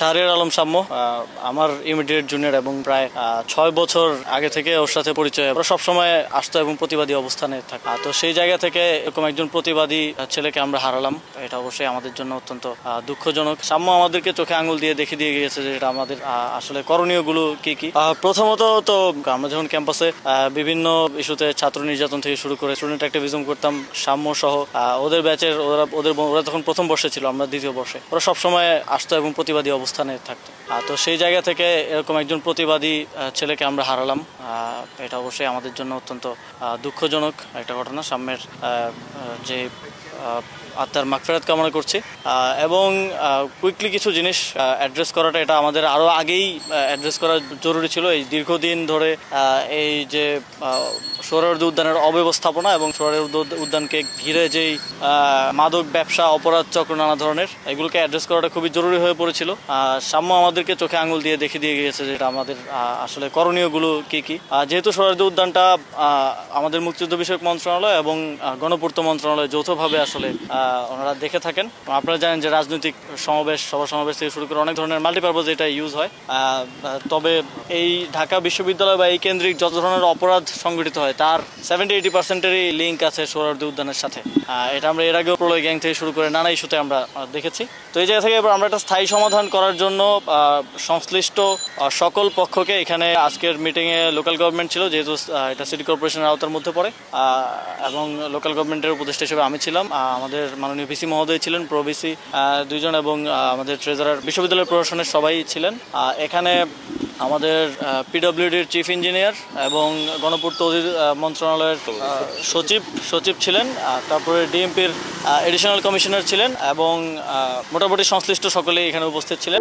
শাহরিয়ার আলম সাম্য আমার immediate junior এবং প্রায় ছয় বছর আগে থেকে ওর সাথে পরিচয়। আমরা সবসময় আসতো এবং প্রতিবাদী অবস্থানে থাকা। তো সেই জায়গা থেকে এরকম একজন প্রতিবাদী ছেলেকে আমরা হারালাম। এটা অবশ্যই আমাদের জন্য অত্যন্ত দুঃখজনক। সাম্য আমাদেরকে চোখে আঙুল দিয়ে দেখে দিয়ে গিয়েছে যে এটা আমাদের আসলে করণীয়গুলো কি কি। আহ, প্রথমত তো আমরা যখন ক্যাম্পাসে বিভিন্ন ইস্যুতে ছাত্র নির্যাতন থেকে শুরু করে স্টুডেন্ট অ্যাক্টিভিজম করতাম সাম্য সহ ওদের ব্যাচের ওরা ওদের ওরা তখন প্রথম বর্ষে ছিল আমরা দ্বিতীয় বর্ষে ওরা সবসময় আসতো এবং প্রতিবাদী অবস্থানে থাকতো তো সেই জায়গা থেকে এরকম একজন প্রতিবাদী ছেলেকে আমরা হারালাম। এটা অবশ্যই আমাদের জন্য অত্যন্ত দুঃখজনক একটা ঘটনা। আহ, যে আত্মার মাগফেরাত কামনা করছি। এবং কুইকলি কিছু জিনিস অ্যাড্রেস করাটা এটা আমাদের আরও আগেই অ্যাড্রেস করা জরুরি ছিল। এই দীর্ঘদিন ধরে এই যে সোহরাওয়ার্দী উদ্যানের অব্যবস্থাপনা এবং সোহরাওয়ার্দী উদ্যানকে ঘিরে যেই মাদক ব্যবসা, অপরাধ চক্র, নানা ধরনের, এগুলোকে অ্যাড্রেস করাটা খুবই জরুরি হয়ে পড়েছিল। সাম্য আমাদেরকে চোখে আঙুল দিয়ে দেখে দিয়ে গিয়েছে যেটা আমাদের আসলে করণীয়গুলো কি কি। যেহেতু সোহরাওয়ার্দী উদ্যানটা আমাদের মুক্তিযুদ্ধ বিষয়ক মন্ত্রণালয় এবং গণপূর্ত মন্ত্রণালয় যৌথভাবে আসলে ওনারা দেখে থাকেন। আপনারা জানেন যে রাজনৈতিক সমাবেশ, সভা সমাবেশ থেকে শুরু করে অনেক ধরনের মাল্টিপারপাজ এটা ইউজ হয়। তবে এই ঢাকা বিশ্ববিদ্যালয় বা এই কেন্দ্রিক যত ধরনের অপরাধ সংগঠিত হয়, তার সেভেন্টি এইটি পার্সেন্টেরই লিঙ্ক আছে সোহরাওয়ার্দী উদ্যানের সাথে। এটা আমরা এর আগেও প্রলয় গ্যাং থেকে শুরু করে নানা ইস্যুতে আমরা দেখেছি। তো এই জায়গা থেকে এবার আমরা একটা স্থায়ী সমাধান করার জন্য সংশ্লিষ্ট সকল পক্ষকে এখানে আজকের মিটিংয়ে লোকাল গভর্নমেন্ট ছিল, যেহেতু এটা সিটি কর্পোরেশনের আওতার মধ্যে পড়ে। এবং লোকাল গভর্নমেন্টের উপদেষ্টা হিসেবে আমি ছিলাম। আমাদের মাননীয় ভিসি মহোদয় ছিলেন, প্রো ভিসি দুইজন এবং আমাদের ট্রেজারার বিশ্ববিদ্যালয় প্রশাসনের সবাই ছিলেন। এখানে আমাদের পিডব্লিউডির চিফ ইঞ্জিনিয়ার এবং গণপূর্ত মন্ত্রণালয়ের সচিব সচিব ছিলেন তারপরে ডিএমপির এডিশনাল কমিশনার ছিলেন এবং মোটামুটি সংশ্লিষ্ট সকলেই এখানে উপস্থিত ছিলেন।